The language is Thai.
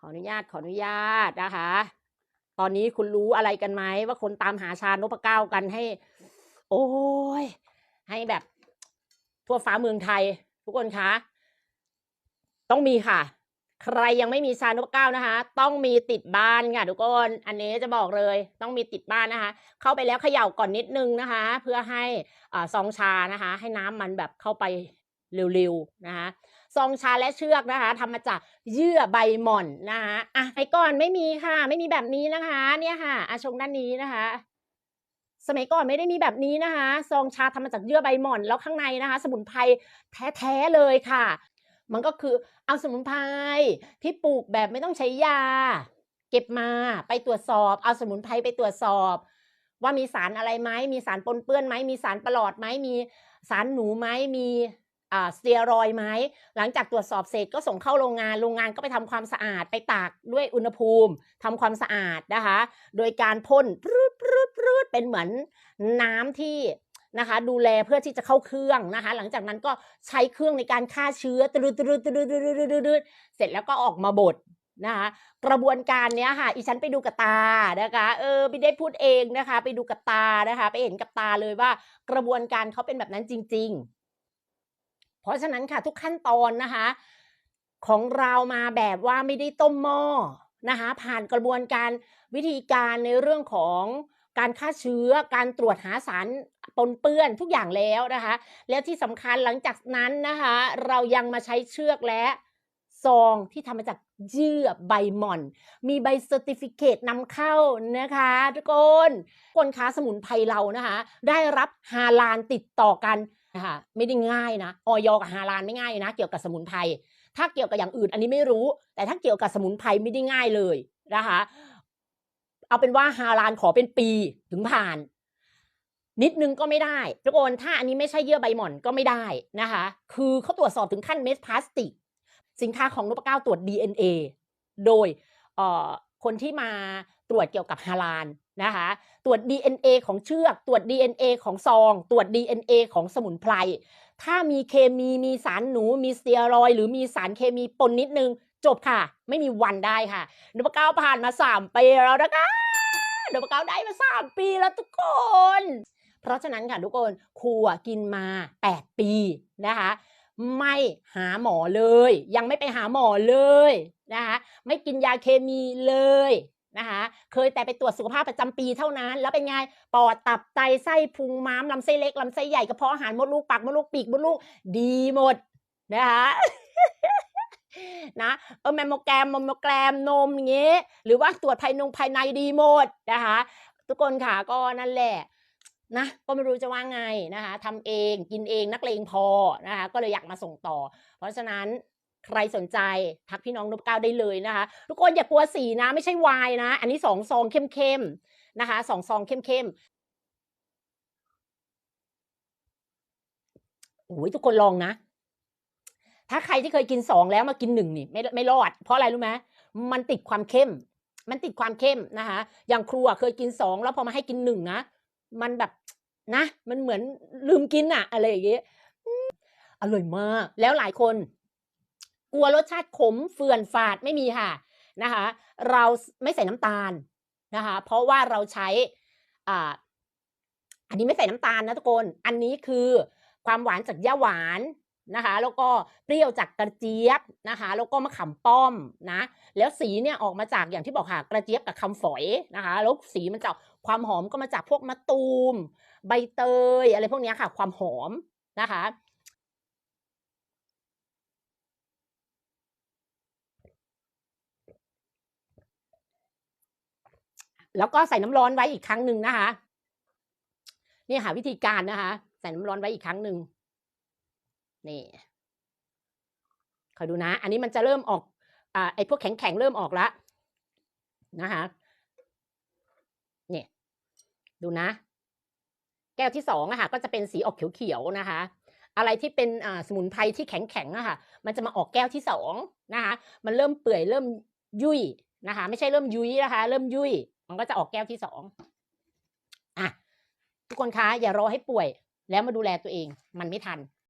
ขออนุญาตขออนุญาตนะคะ ตอนนี้คุณรู้อะไรกันไหมว่าคนตามหาชานพเก้ากันให้ โอ้ยให้แบบ ทั่วฟ้าเมืองไทย ทุกคนคะ ต้องมีค่ะ ใครยังไม่มีชานพเก้านะคะ ต้องมีติดบ้านค่ะทุกคนอันนี้จะบอกเลย ต้องมีติดบ้านนะคะ เข้าไปแล้วเขย่าก่อนนิดนึงนะคะ เพื่อให้อ่าซองชานะคะ ให้น้ำมันแบบเข้าไป เร็วๆนะคะซองชาและเชือกนะคะทำมาจากเยื่อใบหม่อนนะคะอะไปก่อนไม่มีค่ะ ไม่มีแบบนี้นะคะ เนี่ยค่ะอาชงด้านนี้นะคะ สมัยก่อนไม่ได้มีแบบนี้นะคะซองชาทำมาจากเยื่อใบหม่อนแล้วข้างในนะคะ สมุนไพรแท้ๆเลยค่ะ มันก็คือเอาสมุนไพรที่ปลูกแบบไม่ต้องใช้ยา เก็บมาไปตรวจสอบ เอาสมุนไพรไปตรวจสอบ ว่ามีสารอะไรไหมมีสารปนเปื้อนไหมมีสารประหลอดไหมมีสารหนูไหมมี สเตียรอยไหมหลังจากตรวจสอบเสร็จก็ส่งเข้าโรงงาน โรงงานก็ไปทำความสะอาดไปตากด้วยอุณหภูมิทำความสะอาดนะคะ โดยการพ่นปรืดปรืดปรืดเป็นเหมือนน้ำที่นะคะ ดูแลเพื่อที่จะเข้าเครื่องนะคะ หลังจากนั้นก็ใช้เครื่องในการฆ่าเชื้อตรึดตรึดตรึดตรึดตรึดตรึดตรึดเสร็จแล้วก็ออกมาบดนะคะกระบวนการเนี้ยค่ะอีฉันไปดูกับตานะคะเออไม่ได้พูดเองนะคะ ไปดูกับตานะคะ ไปเห็นกับตาเลยว่ากระบวนการเขาเป็นแบบนั้นจริง ๆ ราะฉะนั้นค่ะทุกขั้นตอนนะคะ ของเรามาแบบว่าไม่ได้ต้มหม้อนะคะผ่านกระบวนการวิธีการในเรื่องของการฆ่าเชื้อการตรวจหาสารปนเปื้อนทุกอย่างแล้วนะคะ แล้วที่สำคัญหลังจากนั้นนะคะ เรายังมาใช้เชือกและซองที่ทำมาจากเยื่อใบหม่อน มีใบเซอร์ติฟิเคตนำเข้านะคะทุกคนคนค้าสมุนไพรเรานะคะ ได้รับฮาลานติดต่อกัน นะคะไม่ได้ง่ายนะออยกับฮาลานไม่ง่ายนะเกี่ยวกับสมุนไพรถ้าเกี่ยวกับอย่างอื่นอันนี้ไม่รู้ แต่ถ้าเกี่ยวกับสมุนไพรไม่ได้ง่ายเลยนะคะเอาเป็นว่าฮาลานขอเป็นปีถึงผ่าน นิดนึงก็ไม่ได้ทุกคนถ้าอันนี้ไม่ใช่เยื่อใบหม่อนก็ไม่ได้นะคะ คือเขาตรวจสอบถึงขั้นเม็ดพลาสติก สินค้าของนพเก้าตรวจ DNA โดยเอ่อ คนที่มาตรวจเกี่ยวกับฮาลานนะคะ ตรวจ DNA ของเชือก ตรวจ DNA ของซอง ตรวจ DNA ของสมุนไพร ถ้ามีเคมีมีสารหนู มีสเตียรอยหรือมีสารเคมีปนนิดนึง จบค่ะ ไม่มีวันได้ค่ะนพเก้าวผ่านมาสามปีแล้วนะคะนพเก้าวได้มาสามปีแล้วทุกคน เพราะฉะนั้นค่ะทุกคนครูอะกินมา 8 ปีนะคะ ไม่หาหมอเลย ยังไม่ไปหาหมอเลย นะคะไม่กินยาเคมีเลยนะคะเคยแต่ไปตรวจสุขภาพประจำปีเท่านั้น แล้วเป็นไงปอดตับไตไส้พุงม้ามลำไส้เล็กลำไส้ใหญ่กระเพาะอาหารมดลูกปากมดลูกปีกมดลูกดีหมดนะคะนะเออแมมโมแกรมมมโมแกรมนมอย่างเงี้ยหรือว่าตรวจภายนงภายในดีหมดนะคะทุกคนค่ะก็นั่นแหละนะก็ไม่รู้จะว่าไงนะคะทำเองกินเองนักเลงพอนะคะก็เลยอยากมาส่งต่อ เพราะฉะนั้น ใครสนใจทักพี่น้องนพเก้าได้เลยนะคะ ทุกคนอย่ากลัวสีนะ ไม่ใช่วายนะ อันนี้สองซองเข้มๆนะคะสองซองเข้มๆโอ้ยทุกคนลองนะ ถ้าใครที่เคยกินสองแล้วมากินหนึ่งนี่ไม่ไม่รอด เพราะอะไรรู้ไหมมันติดความเข้ม มันติดความเข้มนะคะ อย่างครูอะเคยกินสองแล้วพอมาให้กินหนึ่งนะ มันแบบนะ มันเหมือนลืมกินอะอะไรอย่างเงี้ยอร่อยมาก แล้วหลายคน กลัวรสชาติขมเฟื่อนฝาดไม่มีค่ะนะคะ เราไม่ใส่น้ำตาลนะคะ เพราะว่าเราใช้อ่าอันนี้ไม่ใส่น้ำตาลนะทุกคน อันนี้คือความหวานจากย่าหวานนะคะ แล้วก็เปรี้ยวจากกระเจี๊ยบนะคะ แล้วก็มะขามป้อมนะ แล้วสีเนี่ยออกมาจากอย่างที่บอกค่ะกระเจี๊ยบกับคำฝอยนะคะ แล้วสีมันจะความหอมก็มาจากพวกมะตูม ใบเตยอะไรพวกนี้ค่ะ ความหอมนะคะ แล้วก็ใส่น้ำร้อนไว้อีกครั้งหนึ่งนะคะ นี่ยค่ะวิธีการนะคะ ใส่น้ำร้อนไว้อีกครั้งหนึ่งนี่คอยดูนะ อันนี้มันจะเริ่มออกอ่าไอ้พวกแข็งๆเริ่มออกแล้วนะคะเนี่ยดูนะ แก้วที่สองอะค่ะก็จะเป็นสีออกเขียวๆนะคะ อะไรที่เป็นสมุนไพรที่แข็งๆอะค่ะ มันจะมาออกแก้วที่สองนะคะ มันเริ่มเปื่อยเริ่มยุ่ยนะคะ ไม่ใช่เริ่มยุ้ยนะคะ เริ่มยุ่ย มันก็จะออกแก้วที่สองอะทุกคนคะอย่ารอให้ป่วยแล้วมาดูแลตัวเอง มันไม่ทัน